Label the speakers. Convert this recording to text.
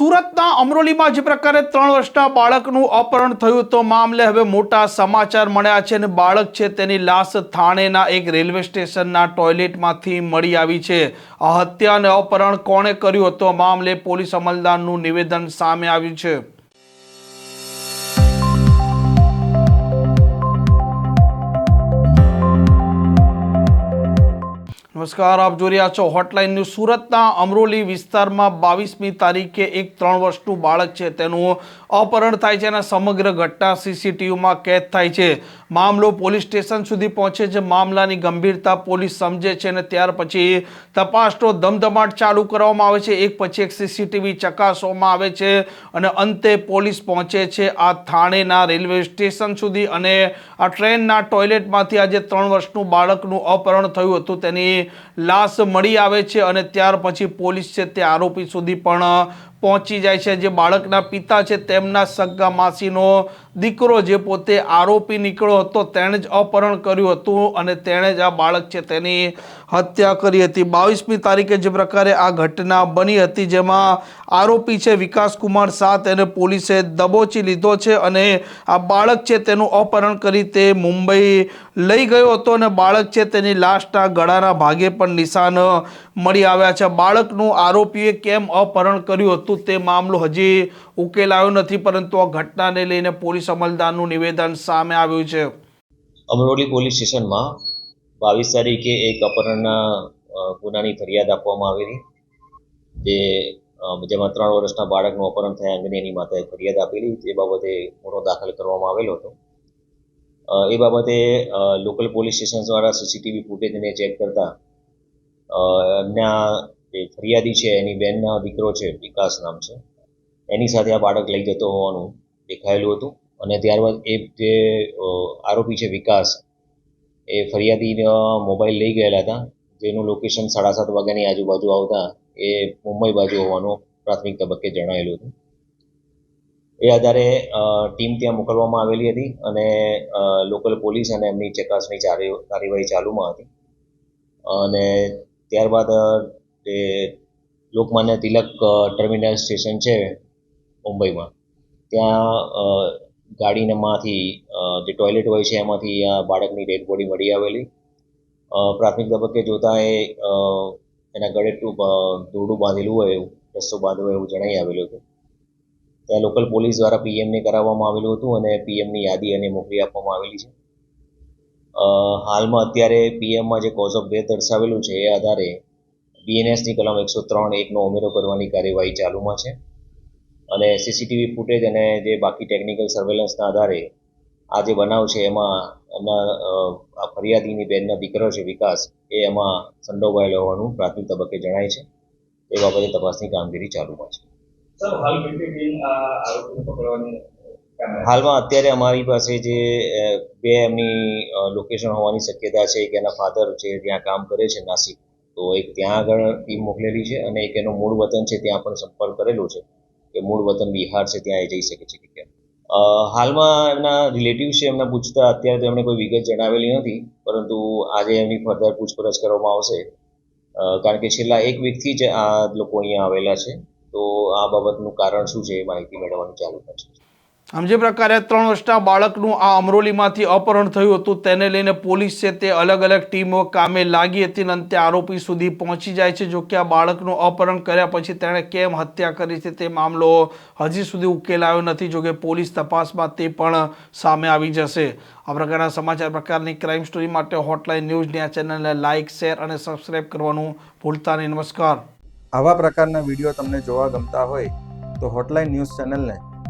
Speaker 1: સુરતના અમરોલીમાં જે પ્રકારે ત્રણ વર્ષના બાળકનું અપહરણ થયું તો મામલે હવે મોટા સમાચાર મળ્યા છે અને બાળક છે તેની લાશ થાણેના એક રેલવે સ્ટેશનના ટોયલેટમાંથી મળી આવી છે. આ હત્યા અને અપહરણ કોણે કર્યું હતું? મામલે પોલીસ અમલદારનું નિવેદન સામે આવ્યું છે. નમસ્કાર, આપ જોઈ રહ્યા છો હોટલાઇન ન્યૂઝ સુરતના અમરોલી વિસ્તારમાં બાવીસમી તારીખે એક ત્રણ વર્ષનું બાળક છે. તેનું અપહરણ થાય છે અને સમગ્ર ઘટના સીસીટીવીમાં કેદ થાય છે. મામલો પોલીસ સ્ટેશન સુધી પહોંચે છે. મામલાની ગંભીરતા પોલીસ સમજે છે અને ત્યાર પછી તપાસનો ધમધમાટ ચાલુ કરવામાં આવે છે. એક પછી એક સીસીટીવી ચકાસવામાં આવે છે અને અંતે પોલીસ પહોંચે છે આ થાણેના રેલવે સ્ટેશન સુધી. અને આ ટ્રેનના ટોયલેટમાંથી આજે ત્રણ વર્ષનું બાળકનું અપહરણ થયું હતું. તેની લાશ મળી આવે છે અને ત્યાર પછી પોલીસ છે તે આરોપી સુધી પણ પહોંચી જાય છે. જે બાળકના પિતા છે તેમના સગા માસીનો દીકરો જે પોતે આરોપી નીકળ્યો હતો તેણે જ અપહરણ કર્યું હતું અને તેણે જ આ બાળક છે તેની હત્યા કરી હતી. બાવીસમી તારીખે જે પ્રકારે આ ઘટના બની હતી જેમાં આરોપી છે વિકાસ કુમાર શાહ તેને પોલીસે દબોચી લીધો છે અને આ બાળક છે તેનું અપહરણ કરી તે મુંબઈ લઈ ગયો હતો અને બાળક છે તેની લાશના ગળાના ભાગે પણ નિશાન મળી આવ્યા છે. બાળકનું આરોપીએ કેમ અપહરણ કર્યું હતું તે મામલો હજી ઉકેલાયો નથી, પરંતુ આ ઘટનાને લઈને પોલીસ અમલદારનું નિવેદન સામે આવ્યું છે.
Speaker 2: અમરોલી પોલીસ સ્ટેશનમાં બાવીસ તારીખે એક અપહરણના ગુનાની ફરિયાદ આપવામાં આવેલી. જે જેમાં ત્રણ વર્ષના બાળકનું અપહરણ થયા અંગેની એની માતાએ ફરિયાદ આપેલી. તે બાબતે ગુનો દાખલ કરવામાં આવેલો હતો. એ બાબતે લોકલ પોલીસ સ્ટેશન દ્વારા સીસીટીવી ફૂટેજને ચેક કરતા એમના જે ફરિયાદી છે, એની બેનના દીકરો છે, વિકાસ નામ છે. એની સાથે આ બાળક લઈ જતો હોવાનું દેખાયેલું હતું. અને ત્યારબાદ એ જે આરોપી છે, વિકાસ, એ ફરિયાદીનો મોબાઈલ લઈ ગયેલા હતા. જેનું લોકેશન સાડા સાત વાગ્યાની આજુબાજુ આવતા એ મુંબઈ બાજુ હોવાનું પ્રાથમિક તબક્કે જણાયેલું હતું. એ આધારે ટીમ ત્યાં મોકલવામાં આવેલી હતી અને લોકલ પોલીસ અને એમની ચકાસણી કાર્યવાહી ચાલુમાં હતી. અને ત્યારબાદ એ લોકમાન્ય તિલક ટર્મિનલ સ્ટેશન છે મુંબઈમાં. ત્યાં ગાડીનામાંથી જે ટોયલેટ હોય છે એમાંથી આ બાળકની ડેડ બોડી મળી આવેલી. પ્રાથમિક તબક્કે જોતાં એ એના ગળે દોરડું બાંધેલું હોય એવું રસ્સો બાંધ્યો એવું જણાઈ આવેલું હતું. ત્યાં લોકલ પોલીસ દ્વારા પીએમને કરાવવામાં આવેલું હતું અને પીએમની યાદી અને મોકલી આપવામાં આવેલી છે. હાલમાં અત્યારે પીએમમાં જે કોઝ ઓફ ડેથ દર્શાવેલું છે એ આધારે બીએનએસની કલમ એકસો ત્રણ એકનો ઉમેરો કરવાની કાર્યવાહી ચાલુમાં છે. અને સીસીટીવી ફૂટેજ અને જે બાકી ટેકનિકલ સર્વેલન્સના આધારે આ જે બનાવ છે એમાં એમના આ ફરિયાદીની બેનનો દીકરો છે વિકાસ એ એમાં સંડોવાયેલો હોવાનું પ્રાથમિક તબક્કે જણાય છે. એ બાબતે તપાસની કામગીરી ચાલુમાં છે.
Speaker 3: સર, હાલ કેટલી ટીમ આ આરોપીને પકડવાની
Speaker 2: હાલમાં અત્યારે અમારી પાસે જે બે એમની લોકેશન હોવાની શક્યતા છે. એક એના ફાધર છે, ત્યાં કામ કરે છે નાસિક. તો એક ત્યાં આગળ ટીમ મોકલેલી છે અને એક એનું મૂળ વતન છે, ત્યાં પણ સંપર્ક કરેલો છે કે મૂળ વતન બિહાર છે, ત્યાં એ જઈ શકે છે કે કેમ. હાલમાં એમના રિલેટિવ છે, એમને પૂછતા અત્યારે તો એમણે કોઈ વિગત જણાવેલી નથી, પરંતુ આજે એમની ફર્ધર પૂછપરછ કરવામાં આવશે. કારણ કે છેલ્લા એક વીકથી જ આ લોકો અહીંયા આવેલા છે. તો આ બાબતનું કારણ શું છે એ માહિતી મેળવવાનું ચાલુ કરશે
Speaker 1: આમ જે પ્રકારે ત્રણ વર્ષના બાળકનું આ અમરોલીમાંથી અપહરણ થયું હતું, તેને લઈને પોલીસ છે તે અલગ અલગ ટીમો કામે લાગી હતી અને અંતે આરોપી સુધી પહોંચી જાય છે. જો કે આ બાળકનું અપહરણ કર્યા પછી તેણે કેમ હત્યા કરી છે તે મામલો હજી સુધી ઉકેલાયો નથી. જોકે પોલીસ તપાસમાં તે પણ સામે આવી જશે. આ પ્રકારના સમાચાર પ્રકારની ક્રાઇમ સ્ટોરી માટે હોટલાઇન ન્યૂઝની આ ચેનલને લાઇક, શેર અને સબસ્ક્રાઇબ કરવાનું ભૂલતા નહીં. નમસ્કાર.
Speaker 4: આવા પ્રકારના વીડિયો તમને જોવા ગમતા હોય તો હોટલાઇન ન્યૂઝ ચેનલને